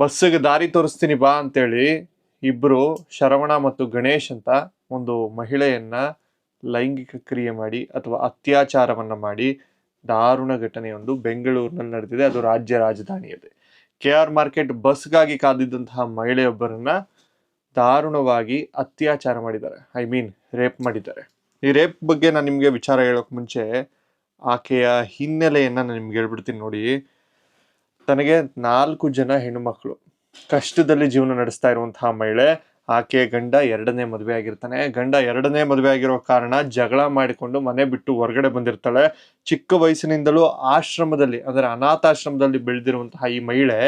ಬಸ್ಸಿಗೆ ದಾರಿ ತೋರಿಸ್ತೀನಿ ಬಾ ಅಂತೇಳಿ ಇಬ್ಬರು ಶರವಣ ಮತ್ತು ಗಣೇಶ್ ಅಂತ ಒಂದು ಮಹಿಳೆಯನ್ನ ಲೈಂಗಿಕ ಕ್ರಿಯೆ ಮಾಡಿ ಅಥವಾ ಅತ್ಯಾಚಾರವನ್ನ ಮಾಡಿ ದಾರುಣ ಘಟನೆಯೊಂದು ಬೆಂಗಳೂರಿನಲ್ಲಿ ನಡೆದಿದೆ. ಅದು ರಾಜ್ಯ ರಾಜಧಾನಿಯಲ್ಲಿ ಕೆ ಆರ್ ಮಾರ್ಕೆಟ್ ಬಸ್ಗಾಗಿ ಕಾದಿದ್ದಂತಹ ಮಹಿಳೆಯೊಬ್ಬರನ್ನ ದಾರುಣವಾಗಿ ಅತ್ಯಾಚಾರ ಮಾಡಿದ್ದಾರೆ. ಐ ಮೀನ್ ರೇಪ್ ಮಾಡಿದ್ದಾರೆ. ಈ ರೇಪ್ ಬಗ್ಗೆ ನಾನು ನಿಮಗೆ ವಿಚಾರ ಹೇಳೋಕೆ ಮುಂಚೆ ಆಕೆಯ ಹಿನ್ನೆಲೆಯನ್ನು ನಾನು ನಿಮ್ಗೆ ಹೇಳ್ಬಿಡ್ತೀನಿ ನೋಡಿ. ತನಗೆ ನಾಲ್ಕು ಜನ ಹೆಣ್ಣುಮಕ್ಕಳು ಕಷ್ಟದಲ್ಲಿ ಜೀವನ ನಡೆಸ್ತಾ ಇರುವಂತಹ ಮಹಿಳೆ ಆಕೆ ಗಂಡ ಎರಡನೇ ಮದುವೆ ಆಗಿರ್ತಾನೆ. ಗಂಡ ಎರಡನೇ ಮದುವೆ ಆಗಿರೋ ಕಾರಣ ಜಗಳ ಮಾಡಿಕೊಂಡು ಮನೆ ಬಿಟ್ಟು ಹೊರಗಡೆ ಬಂದಿರ್ತಾಳೆ. ಚಿಕ್ಕ ವಯಸ್ಸಿನಿಂದಲೂ ಆಶ್ರಮದಲ್ಲಿ, ಅಂದರೆ ಅನಾಥಾಶ್ರಮದಲ್ಲಿ ಬೆಳೆದಿರುವಂತಹ ಈ ಮಹಿಳೆ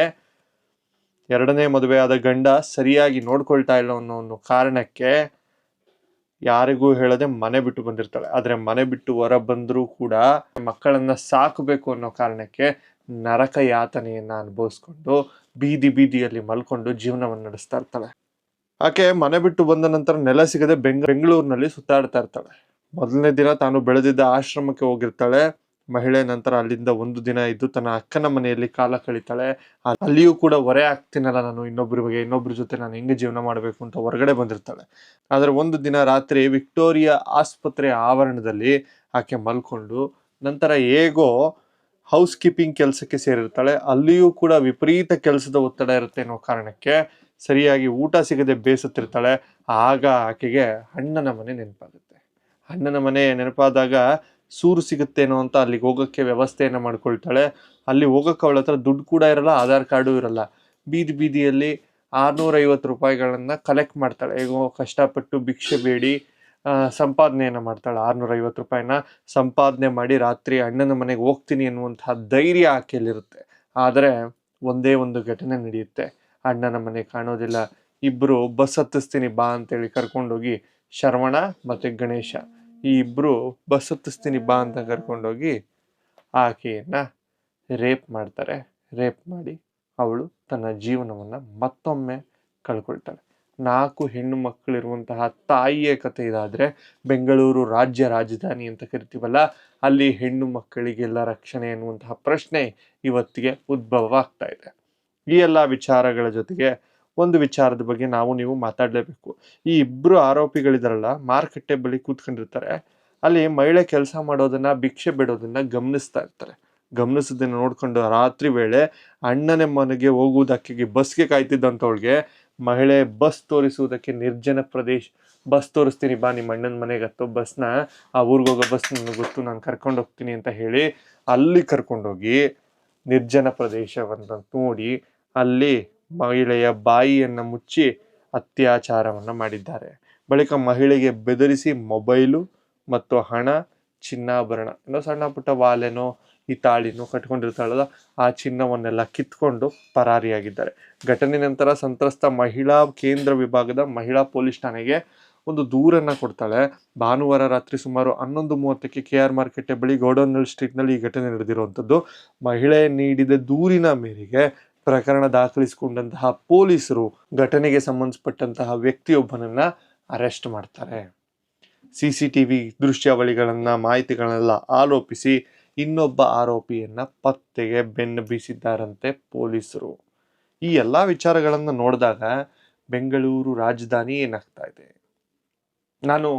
ಎರಡನೇ ಮದುವೆ ಆದ ಗಂಡ ಸರಿಯಾಗಿ ನೋಡ್ಕೊಳ್ತಾ ಇಲ್ಲ ಅನ್ನೋ ಒಂದು ಕಾರಣಕ್ಕೆ ಯಾರಿಗೂ ಹೇಳದೆ ಮನೆ ಬಿಟ್ಟು ಬಂದಿರ್ತಾಳೆ. ಆದರೆ ಮನೆ ಬಿಟ್ಟು ಹೊರ ಬಂದರೂ ಕೂಡ ಮಕ್ಕಳನ್ನ ಸಾಕಬೇಕು ಅನ್ನೋ ಕಾರಣಕ್ಕೆ ನರಕ ಯಾತನೆಯನ್ನ ಅನುಭವಿಸ್ಕೊಂಡು, ಬೀದಿ ಬೀದಿಯಲ್ಲಿ ಮಲ್ಕೊಂಡು ಜೀವನವನ್ನು ನಡೆಸ್ತಾ ಇರ್ತಾಳೆ. ಆಕೆ ಮನೆ ಬಿಟ್ಟು ಬಂದ ನಂತರ ನೆಲ ಸಿಗದೆ ಬೆಂಗ, ಬೆಂಗಳೂರಿನಲ್ಲಿ ಸುತ್ತಾಡ್ತಾ ಇರ್ತಾಳೆ. ಮೊದಲನೇ ದಿನ ತಾನು ಬೆಳೆದಿದ್ದ ಆಶ್ರಮಕ್ಕೆ ಹೋಗಿರ್ತಾಳೆ. ಮಹಿಳೆ ನಂತರ ಅಲ್ಲಿಂದ ಒಂದು ದಿನ ಇದ್ದು ತನ್ನ ಅಕ್ಕನ ಮನೆಯಲ್ಲಿ ಕಾಲ ಕಳೀತಾಳೆ. ಅಲ್ಲಿಯೂ ಕೂಡ ಹೊರೆ ಆಗ್ತೀನಲ್ಲ ನಾನು ಇನ್ನೊಬ್ಬರ ಬಗ್ಗೆ ಇನ್ನೊಬ್ಬರ ಜೊತೆ ನಾನು ಹೆಂಗೆ ಜೀವನ ಮಾಡಬೇಕು ಅಂತ ಹೊರಗಡೆ ಬಂದಿರ್ತಾಳೆ. ಆದರೆ ಒಂದು ದಿನ ರಾತ್ರಿ ವಿಕ್ಟೋರಿಯಾ ಆಸ್ಪತ್ರೆಯ ಆವರಣದಲ್ಲಿ ಆಕೆ ಮಲ್ಕೊಂಡು ನಂತರ ಹೇಗೋ ಹೌಸ್ ಕೀಪಿಂಗ್ ಕೆಲಸಕ್ಕೆ ಸೇರಿರ್ತಾಳೆ. ಅಲ್ಲಿಯೂ ಕೂಡ ವಿಪರೀತ ಕೆಲಸದ ಒತ್ತಡ ಇರುತ್ತೆ ಅನ್ನೋ ಕಾರಣಕ್ಕೆ ಸರಿಯಾಗಿ ಊಟ ಸಿಗದೆ ಬೇಸತ್ತಿರ್ತಾಳೆ. ಆಗ ಆಕೆಗೆ ಅಣ್ಣನ ಮನೆ ನೆನಪಾಗುತ್ತೆ. ಅಣ್ಣನ ಮನೆ ನೆನಪಾದಾಗ ಸೂರು ಸಿಗುತ್ತೇನೋ ಅಂತ ಅಲ್ಲಿಗೆ ಹೋಗೋಕ್ಕೆ ವ್ಯವಸ್ಥೆಯನ್ನು ಮಾಡ್ಕೊಳ್ತಾಳೆ. ಅಲ್ಲಿ ಹೋಗೋಕ್ಕೆ ಅವಳ ಹತ್ರ ದುಡ್ಡು ಕೂಡ ಇರಲ್ಲ, ಆಧಾರ್ ಕಾರ್ಡು ಇರಲ್ಲ. ಬೀದಿ ಬೀದಿಯಲ್ಲಿ ಆರುನೂರೈವತ್ತು ರೂಪಾಯಿಗಳನ್ನು ಕಲೆಕ್ಟ್ ಮಾಡ್ತಾಳೆ. ಹೇಗೋ ಕಷ್ಟಪಟ್ಟು ಭಿಕ್ಷೆ ಬೇಡಿ ಸಂಪಾದನೆಯನ್ನ ಮಾಡ್ತಾಳೆ. ಆರ್ನೂರೈವತ್ತು ರೂಪಾಯಿನ ಸಂಪಾದನೆ ಮಾಡಿ ರಾತ್ರಿ ಅಣ್ಣನ ಮನೆಗೆ ಹೋಗ್ತೀನಿ ಅನ್ನುವಂತಹ ಧೈರ್ಯ ಆಕೆಯಲ್ಲಿರುತ್ತೆ. ಆದರೆ ಒಂದೇ ಒಂದು ಘಟನೆ ನಡೆಯುತ್ತೆ. ಅಣ್ಣನ ಮನೆ ಕಾಣೋದಿಲ್ಲ. ಇಬ್ಬರು ಬಸ್ ಹತ್ತಿಸ್ತೀನಿ ಬಾ ಅಂತೇಳಿ ಕರ್ಕೊಂಡೋಗಿ ಶರವಣ ಮತ್ತು ಗಣೇಶ. ಈ ಇಬ್ಬರು ಬಸ್ ಹತ್ತಿಸ್ತೀನಿ ಬಾ ಅಂತ ಕರ್ಕೊಂಡೋಗಿ ಆಕೆಯನ್ನು ರೇಪ್ ಮಾಡ್ತಾರೆ. ರೇಪ್ ಮಾಡಿ ಅವಳು ತನ್ನ ಜೀವನವನ್ನು ಮತ್ತೊಮ್ಮೆ ಕಳ್ಕೊಳ್ತಾಳೆ. ನಾಲ್ಕು ಹೆಣ್ಣು ಮಕ್ಕಳಿರುವಂತಹ ತಾಯಿಯ ಕಥೆ ಇದಾದರೆ ಬೆಂಗಳೂರು ರಾಜ್ಯ ರಾಜಧಾನಿ ಅಂತ ಕರಿತೀವಲ್ಲ, ಅಲ್ಲಿ ಹೆಣ್ಣು ಮಕ್ಕಳಿಗೆಲ್ಲ ರಕ್ಷಣೆ ಎನ್ನುವಂತಹ ಪ್ರಶ್ನೆ ಇವತ್ತಿಗೆ ಉದ್ಭವ ಆಗ್ತಾ ಇದೆ. ಈ ಎಲ್ಲ ವಿಚಾರಗಳ ಜೊತೆಗೆ ಒಂದು ವಿಚಾರದ ಬಗ್ಗೆ ನಾವು ನೀವು ಮಾತಾಡಲೇಬೇಕು. ಈ ಇಬ್ಬರು ಆರೋಪಿಗಳಿದಾರಲ್ಲ, ಮಾರುಕಟ್ಟೆ ಬಳಿ ಕೂತ್ಕೊಂಡಿರ್ತಾರೆ. ಅಲ್ಲಿ ಮಹಿಳೆ ಕೆಲಸ ಮಾಡೋದನ್ನ, ಭಿಕ್ಷೆ ಬಿಡೋದನ್ನ ಗಮನಿಸ್ತಾ ಇರ್ತಾರೆ. ಗಮನಿಸೋದನ್ನ ನೋಡ್ಕೊಂಡು ರಾತ್ರಿ ವೇಳೆ ಅಣ್ಣನ ಮನೆಗೆ ಹೋಗುವುದಕ್ಕೆ ಬಸ್ಗೆ ಕಾಯ್ತಿದ್ದಂಥವಳಿಗೆ, ಮಹಿಳೆ, ಬಸ್ ತೋರಿಸುವುದಕ್ಕೆ ನಿರ್ಜನ ಪ್ರದೇಶ, ಬಸ್ ತೋರಿಸ್ತೀನಿ ಬಾ, ನಿಮ್ಮ ಅಣ್ಣನ ಮನೆಗೆ ಹತ್ತೋ ಬಸ್ನ, ಆ ಊರಿಗೆ ಹೋಗೋ ಬಸ್ ನನಗೆ ಗೊತ್ತು, ನಾನು ಕರ್ಕೊಂಡು ಹೋಗ್ತೀನಿ ಅಂತ ಹೇಳಿ ಅಲ್ಲಿ ಕರ್ಕೊಂಡೋಗಿ ನಿರ್ಜನ ಪ್ರದೇಶವನ್ನು ನೋಡಿ ಅಲ್ಲಿ ಮಹಿಳೆಯ ಬಾಯಿಯನ್ನು ಮುಚ್ಚಿ ಅತ್ಯಾಚಾರವನ್ನು ಮಾಡಿದ್ದಾರೆ. ಬಳಿಕ ಮಹಿಳೆಗೆ ಬೆದರಿಸಿ ಮೊಬೈಲು ಮತ್ತು ಹಣ ಚಿನ್ನಾಭರಣ. ಏನೋ ಸಣ್ಣ ಪುಟ್ಟ ವಾಲೆನೋ ಈ ತಾಳಿನೋ ಕಟ್ಕೊಂಡಿರ್ತಾಳಲ್ಲ, ಆ ಚಿನ್ನವನ್ನೆಲ್ಲ ಕಿತ್ಕೊಂಡು ಪರಾರಿಯಾಗಿದ್ದಾರೆ. ಘಟನೆ ನಂತರ ಸಂತ್ರಸ್ತ ಮಹಿಳಾ ಕೇಂದ್ರ ವಿಭಾಗದ ಮಹಿಳಾ ಪೊಲೀಸ್ ಠಾಣೆಗೆ ಒಂದು ದೂರನ್ನು ಕೊಡ್ತಾಳೆ. ಭಾನುವಾರ ರಾತ್ರಿ ಸುಮಾರು ಹನ್ನೊಂದು ಮೂವತ್ತಕ್ಕೆ ಕೆ ಆರ್ ಮಾರ್ಕೆಟ್ ಬಳಿ ಗೌಡೌನಲ್ ಸ್ಟ್ರೀಟ್ನಲ್ಲಿ ಈ ಘಟನೆ ನಡೆದಿರುವಂಥದ್ದು. ಮಹಿಳೆ ನೀಡಿದ ದೂರಿನ ಮೇರೆಗೆ ಪ್ರಕರಣ ದಾಖಲಿಸಿಕೊಂಡಂತಹ ಪೊಲೀಸರು ಘಟನೆಗೆ ಸಂಬಂಧಪಟ್ಟಂತಹ ವ್ಯಕ್ತಿಯೊಬ್ಬನನ್ನು ಅರೆಸ್ಟ್ ಮಾಡ್ತಾರೆ. ಸಿ ಸಿ ಟಿ ವಿ ದೃಶ್ಯಾವಳಿಗಳನ್ನು, ಮಾಹಿತಿಗಳನ್ನೆಲ್ಲ ಆರೋಪಿಸಿ ಇನ್ನೊಬ್ಬ ಆರೋಪಿಯನ್ನು ಪತ್ತೆಗೆ ಬೆನ್ನು ಬೀಸಿದ್ದಾರಂತೆ ಪೊಲೀಸರು. ಈ ಎಲ್ಲ ವಿಚಾರಗಳನ್ನು ನೋಡಿದಾಗ ಬೆಂಗಳೂರು ರಾಜಧಾನಿ ಏನಾಗ್ತಾ ಇದೆ? ನಾನು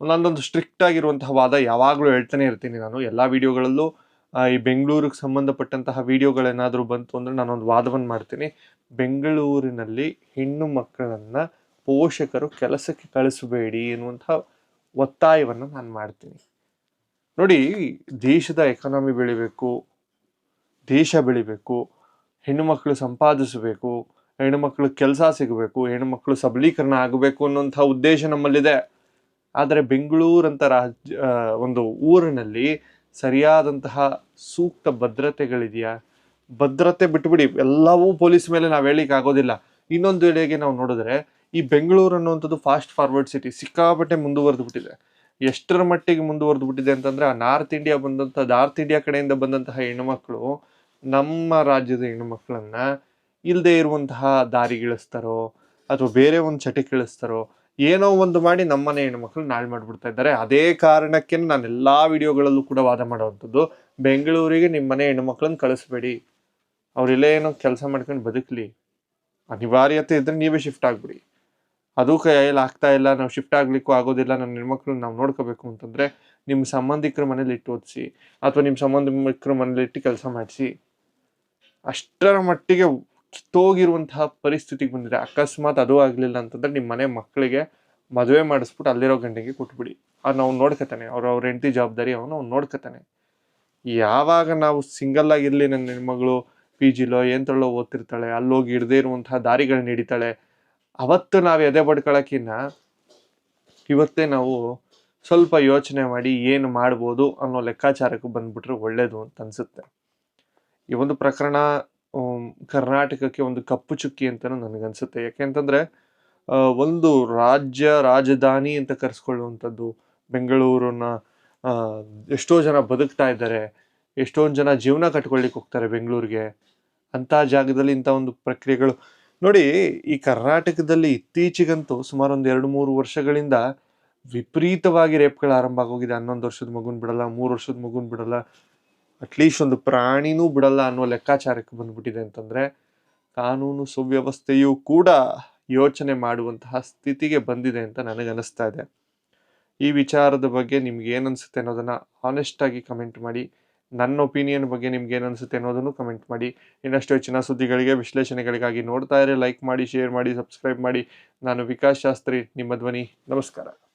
ನನ್ನೊಂದು ಸ್ಟ್ರಿಕ್ಟ್ ಆಗಿರುವಂತಹ ವಾದ ಯಾವಾಗಲೂ ಹೇಳ್ತಾನೆ ಇರ್ತೀನಿ ನಾನು. ಎಲ್ಲ ವಿಡಿಯೋಗಳಲ್ಲೂ ಈ ಬೆಂಗಳೂರಿಗೆ ಸಂಬಂಧಪಟ್ಟಂತಹ ವಿಡಿಯೋಗಳೇನಾದರೂ ಬಂತು ಅಂದರೆ ನಾನೊಂದು ವಾದವನ್ನು ಮಾಡ್ತೀನಿ. ಬೆಂಗಳೂರಿನಲ್ಲಿ ಹೆಣ್ಣು ಮಕ್ಕಳನ್ನು ಪೋಷಕರು ಕೆಲಸಕ್ಕೆ ಕಳಿಸಬೇಡಿ ಎನ್ನುವಂತಹ ಒತ್ತಾಯವನ್ನು ನಾನು ಮಾಡ್ತೀನಿ. ನೋಡಿ, ದೇಶದ ಎಕಾನಮಿ ಬೆಳಿಬೇಕು, ದೇಶ ಬೆಳಿಬೇಕು ಹೆಣ್ಣುಮಕ್ಕಳು ಸಂಪಾದಿಸಬೇಕು ಹೆಣ್ಣುಮಕ್ಕಳು ಕೆಲಸ ಸಿಗಬೇಕು ಹೆಣ್ಣುಮಕ್ಕಳು ಸಬಲೀಕರಣ ಆಗಬೇಕು ಅನ್ನೋಂಥ ಉದ್ದೇಶ ನಮ್ಮಲ್ಲಿದೆ. ಆದರೆ ಬೆಂಗಳೂರಂಥ ರಾಜ್ಯ ಒಂದು ಊರಿನಲ್ಲಿ ಸರಿಯಾದಂತಹ ಸೂಕ್ತ ಭದ್ರತೆಗಳಿದೆಯಾ? ಭದ್ರತೆ ಬಿಟ್ಬಿಡಿ, ಎಲ್ಲವೂ ಪೊಲೀಸ್ ಮೇಲೆ ನಾವು ಹೇಳಿಕ್ಕೆ ಆಗೋದಿಲ್ಲ ಇನ್ನೊಂದು ವೇಳೆಗೆ ನಾವು ನೋಡಿದ್ರೆ ಈ ಬೆಂಗಳೂರು ಅನ್ನುವಂಥದ್ದು ಫಾಸ್ಟ್ ಫಾರ್ವರ್ಡ್ ಸಿಟಿ ಸಿಕ್ಕಾಪಟ್ಟೆ ಮುಂದುವರೆದು ಬಿಟ್ಟಿದೆ. ಎಷ್ಟರ ಮಟ್ಟಿಗೆ ಮುಂದುವರೆದು ಬಿಟ್ಟಿದೆ ಅಂತಂದ್ರೆ ಆ ನಾರ್ತ್ ಇಂಡಿಯಾ ಬಂದಂಥ ನಾರ್ತ್ ಇಂಡಿಯಾ ಕಡೆಯಿಂದ ಬಂದಂತಹ ಹೆಣ್ಣುಮಕ್ಕಳು ನಮ್ಮ ರಾಜ್ಯದ ಹೆಣ್ಣುಮಕ್ಕಳನ್ನು ಇಲ್ಲದೆ ಇರುವಂತಹ ದಾರಿಗಿಳಿಸ್ತಾರೋ ಅಥವಾ ಬೇರೆ ಒಂದು ಚಟಕ್ಕಿಳಿಸ್ತಾರೋ ಏನೋ ಒಂದು ಮಾಡಿ ನಮ್ಮನೆ ಹೆಣ್ಮಕ್ಳು ನಾಳೆ ಮಾಡಿಬಿಡ್ತಾ ಇದ್ದಾರೆ. ಅದೇ ಕಾರಣಕ್ಕೆ ನಾನು ಎಲ್ಲಾ ವಿಡಿಯೋಗಳಲ್ಲೂ ಕೂಡ ವಾದ ಮಾಡುವಂಥದ್ದು, ಬೆಂಗಳೂರಿಗೆ ನಿಮ್ಮ ಮನೆ ಹೆಣ್ಮಕ್ಳನ್ನ ಕಳಿಸ್ಬೇಡಿ. ಅವ್ರೆಲ್ಲ ಏನೋ ಕೆಲಸ ಮಾಡ್ಕೊಂಡು ಬದುಕಲಿ. ಅನಿವಾರ್ಯತೆ ಇದ್ದರೆ ನೀವೇ ಶಿಫ್ಟ್ ಆಗಿಬಿಡಿ. ಅದು ಕೈಯಲ್ಲಿ ಆಗ್ತಾ ಇಲ್ಲ, ನಾವು ಶಿಫ್ಟ್ ಆಗಲಿಕ್ಕೂ ಆಗೋದಿಲ್ಲ ನನ್ನ ಹೆಣ್ಮಕ್ಳು ನಾವು ನೋಡ್ಕೋಬೇಕು ಅಂತಂದರೆ ನಿಮ್ಮ ಸಂಬಂಧಿಕರ ಮನೇಲಿ ಇಟ್ಟು ಓದಿಸಿ ಅಥವಾ ನಿಮ್ಮ ಸಂಬಂಧಿಕರ ಮನೇಲಿ ಇಟ್ಟು ಕೆಲಸ ಮಾಡಿಸಿ. ಅಷ್ಟರ ಮಟ್ಟಿಗೆ ಕಿತ್ತೋಗಿರುವಂತಹ ಪರಿಸ್ಥಿತಿಗೆ ಬಂದಿದೆ. ಅಕಸ್ಮಾತ್ ಅದು ಆಗಲಿಲ್ಲ ಅಂತಂದ್ರೆ ನಿಮ್ಮ ಮನೆ ಮಕ್ಕಳಿಗೆ ಮದುವೆ ಮಾಡಿಸ್ಬಿಟ್ಟು ಅಲ್ಲಿರೋ ಗಂಡಿಗೆ ಕೊಟ್ಬಿಡಿ. ಅವ್ನು ನಾವು ನೋಡ್ಕೊತಾನೆ. ಅವ್ರು ಅವ್ರ ಹೆಂಡತಿ ಜವಾಬ್ದಾರಿ ಅವನು ಅವ್ನು ನೋಡ್ಕೊತಾನೆ. ಯಾವಾಗ ನಾವು ಸಿಂಗಲ್ ಆಗಿರಲಿ ನನ್ನ ಹೆಣ್ಮಗಳು ಪಿ ಜಿಲೋ ಏಂತಳ್ಳೋ ಓದ್ತಿರ್ತಾಳೆ, ಅಲ್ಲೋಗಿ ಹಿಡ್ದೇ ಇರುವಂತಹ ದಾರಿಗಳನ್ನ ಹಿಡಿತಾಳೆ ಅವತ್ತು ನಾವು ಎದೆ ಬಡ್ಕೊಳಕ್ಕಿನ್ನ ಇವತ್ತೇ ನಾವು ಸ್ವಲ್ಪ ಯೋಚನೆ ಮಾಡಿ ಏನು ಮಾಡ್ಬೋದು ಅನ್ನೋ ಲೆಕ್ಕಾಚಾರಕ್ಕೆ ಬಂದ್ಬಿಟ್ರೆ ಒಳ್ಳೇದು ಅಂತ ಅನಿಸುತ್ತೆ. ಈ ಒಂದು ಪ್ರಕರಣ ಕರ್ನಾಟಕಕ್ಕೆ ಒಂದು ಕಪ್ಪು ಚುಕ್ಕಿ ಅಂತಲೂ ನನಗನ್ಸುತ್ತೆ. ಯಾಕೆಂತಂದ್ರೆ ಒಂದು ರಾಜ್ಯ, ರಾಜಧಾನಿ ಅಂತ ಕರೆಸ್ಕೊಳ್ಳುವಂಥದ್ದು ಬೆಂಗಳೂರನ್ನ ಎಷ್ಟೋ ಜನ ಬದುಕ್ತಾ ಇದ್ದಾರೆ, ಎಷ್ಟೊಂದು ಜನ ಜೀವನ ಕಟ್ಕೊಳ್ಳಿಕ್ಕೆ ಹೋಗ್ತಾರೆ ಬೆಂಗಳೂರಿಗೆ. ಅಂಥ ಜಾಗದಲ್ಲಿ ಇಂಥ ಒಂದು ಪ್ರಕ್ರಿಯೆಗಳು ನೋಡಿ, ಈ ಕರ್ನಾಟಕದಲ್ಲಿ ಇತ್ತೀಚೆಗಂತೂ ಸುಮಾರು ಒಂದು ಎರಡು ಮೂರು ವರ್ಷಗಳಿಂದ ವಿಪರೀತವಾಗಿ ರೇಪ್ಗಳು ಆರಂಭ ಆಗೋಗಿದೆ. ಹನ್ನೊಂದು ವರ್ಷದ ಮಗುನ ಬಿಡಲ್ಲ, ಮೂರು ವರ್ಷದ ಮಗುನ ಬಿಡಲ್ಲ ಅಟ್ಲೀಸ್ಟ್ ಒಂದು ಪ್ರಾಣಿನೂ ಬಿಡಲ್ಲ ಅನ್ನೋ ಲೆಕ್ಕಾಚಾರಕ್ಕೆ ಬಂದ್ಬಿಟ್ಟಿದೆ ಅಂತಂದ್ರೆ, ಕಾನೂನು ಸುವ್ಯವಸ್ಥೆಯೂ ಕೂಡ ಯೋಚನೆ ಮಾಡುವಂತಹ ಸ್ಥಿತಿಗೆ ಬಂದಿದೆ ಅಂತ ನನಗನ್ನಿಸ್ತಾ ಇದೆ. ಈ ವಿಚಾರದ ಬಗ್ಗೆ ನಿಮ್ಗೆ ಏನನ್ಸುತ್ತೆ ಅನ್ನೋದನ್ನ ಆನೆಸ್ಟ್ ಆಗಿ ಕಮೆಂಟ್ ಮಾಡಿ. ನನ್ನ ಒಪಿನಿಯನ್ ಬಗ್ಗೆ ನಿಮ್ಗೆ ಏನು ಅನಿಸುತ್ತೆ ಅನ್ನೋದನ್ನು ಕಮೆಂಟ್ ಮಾಡಿ. ಇನ್ನಷ್ಟು ಹೆಚ್ಚಿನ ಸುದ್ದಿಗಳಿಗೆ, ವಿಶ್ಲೇಷಣೆಗಳಿಗಾಗಿ ನೋಡ್ತಾ ಇರಿ. ಲೈಕ್ ಮಾಡಿ ಶೇರ್ ಮಾಡಿ ಸಬ್ಸ್ಕ್ರೈಬ್ ಮಾಡಿ. ನಾನು ವಿಕಾಸ್ ಶಾಸ್ತ್ರಿ, ನಿಮ್ಮ ಧ್ವನಿ. ನಮಸ್ಕಾರ.